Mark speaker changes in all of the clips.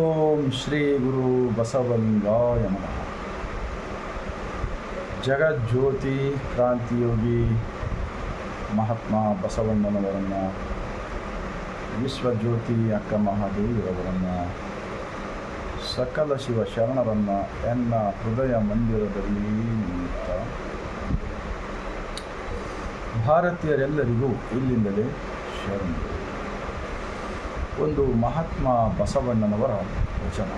Speaker 1: ಓಂ ಶ್ರೀ ಗುರು ಬಸವಲಿಂಗಾಯ ನಮಃ. ಜಗಜ್ಯೋತಿ ಕ್ರಾಂತಿಯೋಗಿ ಮಹಾತ್ಮ ಬಸವಣ್ಣನವರನ್ನು, ವಿಶ್ವಜ್ಯೋತಿ ಅಕ್ಕ ಮಹಾದೇವಿಯವರನ್ನು ಸಕಲ ಶಿವ ಶರಣರನ್ನು ಎನ್ನ ಹೃದಯ ಮಂದಿರದಲ್ಲಿ ನಿಮಿತ್ತ ಭಾರತೀಯರೆಲ್ಲರಿಗೂ ಇಲ್ಲಿಂದಲೇ ಶರಣರು ಒಂದು ಮಹಾತ್ಮ ಬಸವಣ್ಣನವರ ವಚನ.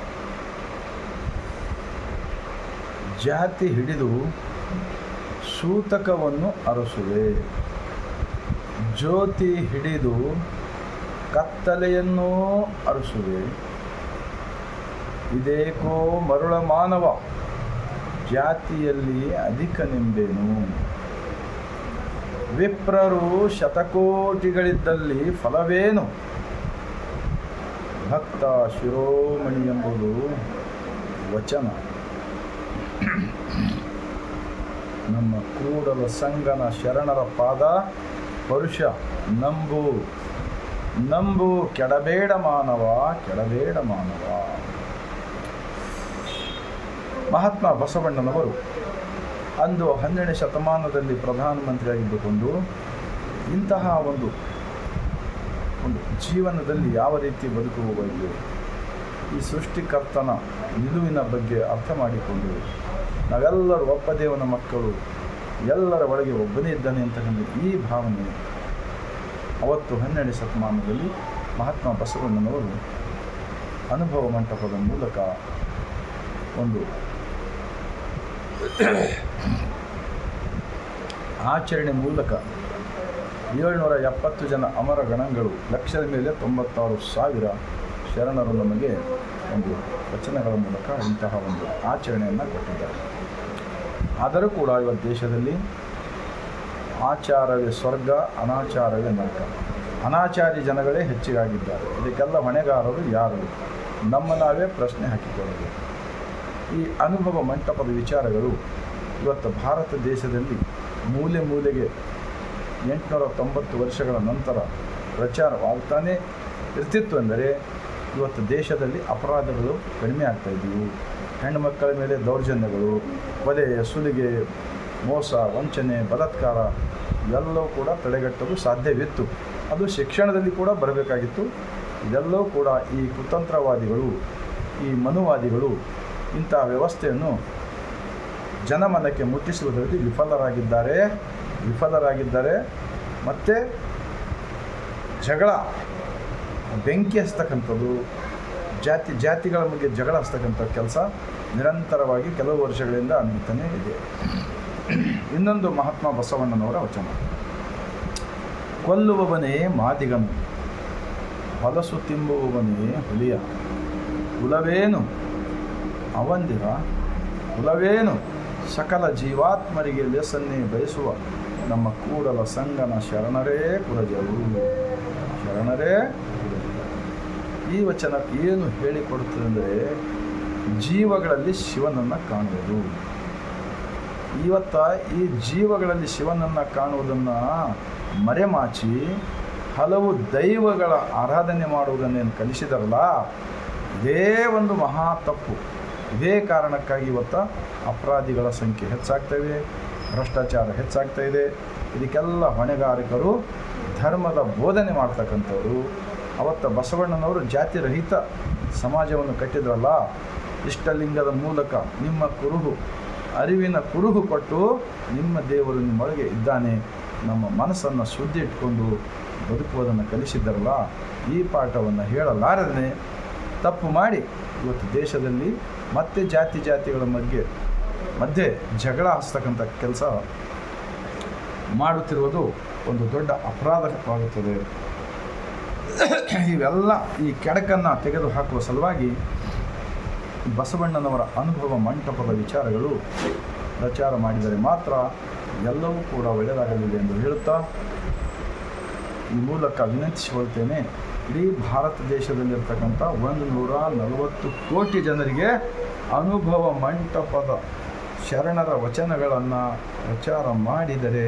Speaker 1: ಜಾತಿ ಹಿಡಿದು ಸೂತಕವನ್ನು ಅರಸುವೆ. ಜ್ಯೋತಿ ಹಿಡಿದು ಕತ್ತಲೆಯನ್ನೂ ಅರಸುವೆ. ಇದೇಕೋ ಮರುಳ ಮಾನವ, ಜಾತಿಯಲ್ಲಿ ಅಧಿಕ ನಿಂಬೇನು. ವಿಪ್ರರು ಶತಕೋಟಿಗಳಿದ್ದಲ್ಲಿ ಫಲವೇನು? ಭಕ್ತ ಶಿರೋಮಣಿ ಎಂಬುದು ವಚನ. ನಮ್ಮ ಕೂಡಲ ಸಂಗನ ಶರಣರ ಪಾದ ಪರುಷ. ನಂಬು ನಂಬು ಕೆಡಬೇಡ ಮಾನವ ಕೆಡಬೇಡ ಮಾನವ. ಮಹಾತ್ಮ ಬಸವಣ್ಣನವರು ಅಂದು ಹನ್ನೆರಡನೇ ಶತಮಾನದಲ್ಲಿ ಪ್ರಧಾನಮಂತ್ರಿಯಾಗಿದ್ದುಕೊಂಡು ಇಂತಹ ಒಂದು ಜೀವನದಲ್ಲಿ ಯಾವ ರೀತಿ ಬದುಕುವುದು ಈ ಸೃಷ್ಟಿಕರ್ತನ ನಿಲುವಿನ ಬಗ್ಗೆ ಅರ್ಥ ಮಾಡಿಕೊಂಡು ನಾವೆಲ್ಲರೂ ಒಬ್ಬ ದೇವನ ಮಕ್ಕಳು, ಎಲ್ಲರ ಒಳಗೆ ಒಬ್ಬನೇ ಇದ್ದಾನೆ ಅಂತಕ್ಕಂಥ ಈ ಭಾವನೆ ಅವತ್ತು ಹನ್ನೆರಡು ಶತಮಾನದಲ್ಲಿ ಮಹಾತ್ಮ ಬಸವಣ್ಣನವರು ಅನುಭವ ಮಂಟಪದ ಮೂಲಕ ಒಂದು ಆಚರಣೆ ಮೂಲಕ ಏಳ್ನೂರ ಎಪ್ಪತ್ತು ಜನ ಅಮರ ಗಣಗಳು ಲಕ್ಷದ ಮೇಲೆ ತೊಂಬತ್ತಾರು ಸಾವಿರ ಶರಣರು ನಮಗೆ ಒಂದು ವಚನಗಳ ಮೂಲಕ ಇಂತಹ ಒಂದು ಆಚರಣೆಯನ್ನು ಕೊಟ್ಟಿದ್ದಾರೆ. ಆದರೂ ಕೂಡ ಇವತ್ತು ದೇಶದಲ್ಲಿ ಆಚಾರವೇ ಸ್ವರ್ಗ, ಅನಾಚಾರವೇ ನರಕ. ಅನಾಚಾರಿ ಜನಗಳೇ ಹೆಚ್ಚಿಗಾಗಿದ್ದಾರೆ. ಇದಕ್ಕೆಲ್ಲ ಹೊಣೆಗಾರರು ಯಾರು? ನಮ್ಮ ನಾವೇ ಪ್ರಶ್ನೆ ಹಾಕಿಕೊಳ್ಳಬೇಕು ಈ ಅನುಭವ ಮಂಟಪದ ವಿಚಾರಗಳು ಇವತ್ತು ಭಾರತ ದೇಶದಲ್ಲಿ ಮೂಲೆ ಮೂಲೆಗೆ ಎಂಟುನೂರ ತೊಂಬತ್ತು ವರ್ಷಗಳ ನಂತರ ಪ್ರಚಾರವಾಗ್ತಾನೆ ಇರ್ತಿತ್ತು ಅಂದರೆ ಇವತ್ತು ದೇಶದಲ್ಲಿ ಅಪರಾಧಗಳು ಕಡಿಮೆ ಆಗ್ತಾ ಹೆಣ್ಣುಮಕ್ಕಳ ಹೆಣ್ಣು ಮಕ್ಕಳ ಮೇಲೆ ದೌರ್ಜನ್ಯಗಳು ಕೊಲೆ ಸುಲಿಗೆ, ಮೋಸ, ವಂಚನೆ, ಬಲತ್ಕಾರ ಇವೆಲ್ಲವೂ ಕೂಡ ತಡೆಗಟ್ಟಲು ಸಾಧ್ಯವಿತ್ತು. ಅದು ಶಿಕ್ಷಣದಲ್ಲಿ ಕೂಡ ಬರಬೇಕಾಗಿತ್ತು. ಇದೆಲ್ಲವೂ ಕೂಡ ಈ ಕುತಂತ್ರವಾದಿಗಳು, ಈ ಮನುವಾದಿಗಳು ಇಂಥ ವ್ಯವಸ್ಥೆಯನ್ನು ಜನಮನಕ್ಕೆ ಮುಟ್ಟಿಸುವುದರಲ್ಲಿ ವಿಫಲರಾಗಿದ್ದಾರೆ. ವಿಫಲರಾಗಿದ್ದಾರೆ ಮತ್ತು ಜಗಳ, ಬೆಂಕಿ ಹಚ್ತಕ್ಕಂಥದ್ದು, ಜಾತಿ, ಜಾತಿಗಳ ಬಗ್ಗೆ ಜಗಳ ಹಚ್ತಕ್ಕಂಥ ಕೆಲಸ ನಿರಂತರವಾಗಿ ಕೆಲವು ವರ್ಷಗಳಿಂದ ನಡೀತಾನೆ ಇದೆ. ಇನ್ನೊಂದು ಮಹಾತ್ಮ ಬಸವಣ್ಣನವರ ವಚನ. ಕೊಲ್ಲುವವನೇ ಮಾದಿಗನು, ಹೊಲಸು ತಿಂಬುವವನೇ ಹುಲಿಯ. ಕುಲವೇನು? ಅವಂದಿರ ಕುಲವೇನು? ಸಕಲ ಜೀವಾತ್ಮರಿಗೆ ಲೇಸನ್ನೇ ಬಯಸುವ ನಮ್ಮ ಕೂಡಲ ಸಂಗನ ಶರಣರೇ ಕುರಜರು. ಶರಣರೇ ಈ ವಚನ ಏನು ಹೇಳಿಕೊಡುತ್ತದೆ ಅಂದರೆ, ಜೀವಗಳಲ್ಲಿ ಶಿವನನ್ನು ಕಾಣುವುದು. ಇವತ್ತ ಈ ಜೀವಗಳಲ್ಲಿ ಶಿವನನ್ನು ಕಾಣುವುದನ್ನು ಮರೆಮಾಚಿ, ಹಲವು ದೈವಗಳ ಆರಾಧನೆ ಮಾಡುವುದನ್ನೇನು ಕಲಿಸಿದಾರಲ್ಲ, ಇದೇ ಒಂದು ಮಹಾ ತಪ್ಪು. ಇದೇ ಕಾರಣಕ್ಕಾಗಿ ಇವತ್ತು ಅಪರಾಧಿಗಳ ಸಂಖ್ಯೆ ಹೆಚ್ಚಾಗ್ತಾ ಇದೆ ಭ್ರಷ್ಟಾಚಾರ ಹೆಚ್ಚಾಗ್ತಾ ಇದೆ. ಇದಕ್ಕೆಲ್ಲ ಹೊಣೆಗಾರಿಕರು ಧರ್ಮದ ಬೋಧನೆ ಮಾಡ್ತಕ್ಕಂಥವ್ರು. ಅವತ್ತ ಬಸವಣ್ಣನವರು ಜಾತಿರಹಿತ ಸಮಾಜವನ್ನು ಕಟ್ಟಿದ್ರಲ್ಲ, ಇಷ್ಟಲಿಂಗದ ಮೂಲಕ ನಿಮ್ಮ ಕುರುಹು, ಅರಿವಿನ ಕುರುಹು ಕೊಟ್ಟು ನಿಮ್ಮ ದೇವರು ನಿಮ್ಮೊಳಗೆ ಇದ್ದಾನೆ. ನಮ್ಮ ಮನಸ್ಸನ್ನು ಶುದ್ಧಿ ಇಟ್ಕೊಂಡು ಬದುಕುವುದನ್ನು ಕಲಿಸಿದ್ದಾರಲ್ಲ, ಈ ಪಾಠವನ್ನು ಹೇಳಲಾರದೇ ತಪ್ಪು ಮಾಡಿ ಇವತ್ತು ದೇಶದಲ್ಲಿ ಮತ್ತೆ ಜಾತಿ ಜಾತಿಗಳ ಮಧ್ಯೆ ಮಧ್ಯೆ ಜಗಳ ಹಸ್ತಕ್ಕಂಥ ಕೆಲಸ ಮಾಡುತ್ತಿರುವುದು ಒಂದು ದೊಡ್ಡ ಅಪರಾಧವಾಗುತ್ತದೆ. ಇವೆಲ್ಲ ಈ ಕೆಡಕನ್ನು ತೆಗೆದುಹಾಕುವ ಸಲುವಾಗಿ ಬಸವಣ್ಣನವರ ಅನುಭವ ಮಂಟಪದ ವಿಚಾರಗಳು ಪ್ರಚಾರ ಮಾಡಿದರೆ ಮಾತ್ರ ಎಲ್ಲವೂ ಕೂಡ ಒಳ್ಳೆಯದಾಗಲಿದೆ ಎಂದು ಹೇಳುತ್ತಾ ಈ ಮೂಲಕ ವಿನಂತಿಸಿಕೊಳ್ತೇನೆ, ಇಡೀ ಭಾರತ ದೇಶದಲ್ಲಿರ್ತಕ್ಕಂಥ ಒಂದು ನೂರ ನಲವತ್ತು ಕೋಟಿ ಜನರಿಗೆ ಅನುಭವ ಮಂಟಪದ ಶರಣರ ವಚನಗಳನ್ನು ಪ್ರಚಾರ ಮಾಡಿದರೆ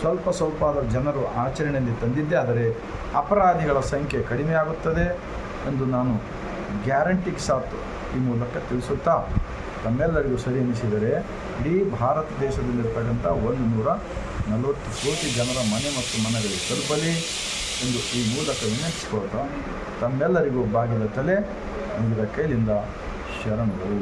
Speaker 1: ಸ್ವಲ್ಪ ಸ್ವಲ್ಪ ಅದರ ಜನರು ಆಚರಣೆಯಲ್ಲಿ ತಂದಿದ್ದೇ, ಆದರೆ ಅಪರಾಧಿಗಳ ಸಂಖ್ಯೆ ಕಡಿಮೆಯಾಗುತ್ತದೆ ಎಂದು ನಾನು ಗ್ಯಾರಂಟಿಗೆ ಸಾತು ಈ ಮೂಲಕ ತಿಳಿಸುತ್ತಾ ತಮ್ಮೆಲ್ಲರಿಗೂ ಸರಿ ಎನಿಸಿದರೆ ಇಡೀ ಭಾರತ ದೇಶದಲ್ಲಿರ್ತಕ್ಕಂಥ ಒಂದು ನೂರ ನಲವತ್ತು ಕೋಟಿ ಜನರ ಮನೆ ಮತ್ತು ಮನೆಗಳಿಗೆ ತಲುಪಲಿ ಎಂದು ಈ ಮೂಲಕ ವಿನಂತಿಸಿಕೊಳ್ತಾ ತಮ್ಮೆಲ್ಲರಿಗೂ ಬಾಗಿಲ ತಲೆ, ಮುಗಿದ ಕೈಲಿಂದ ಶರಣರು.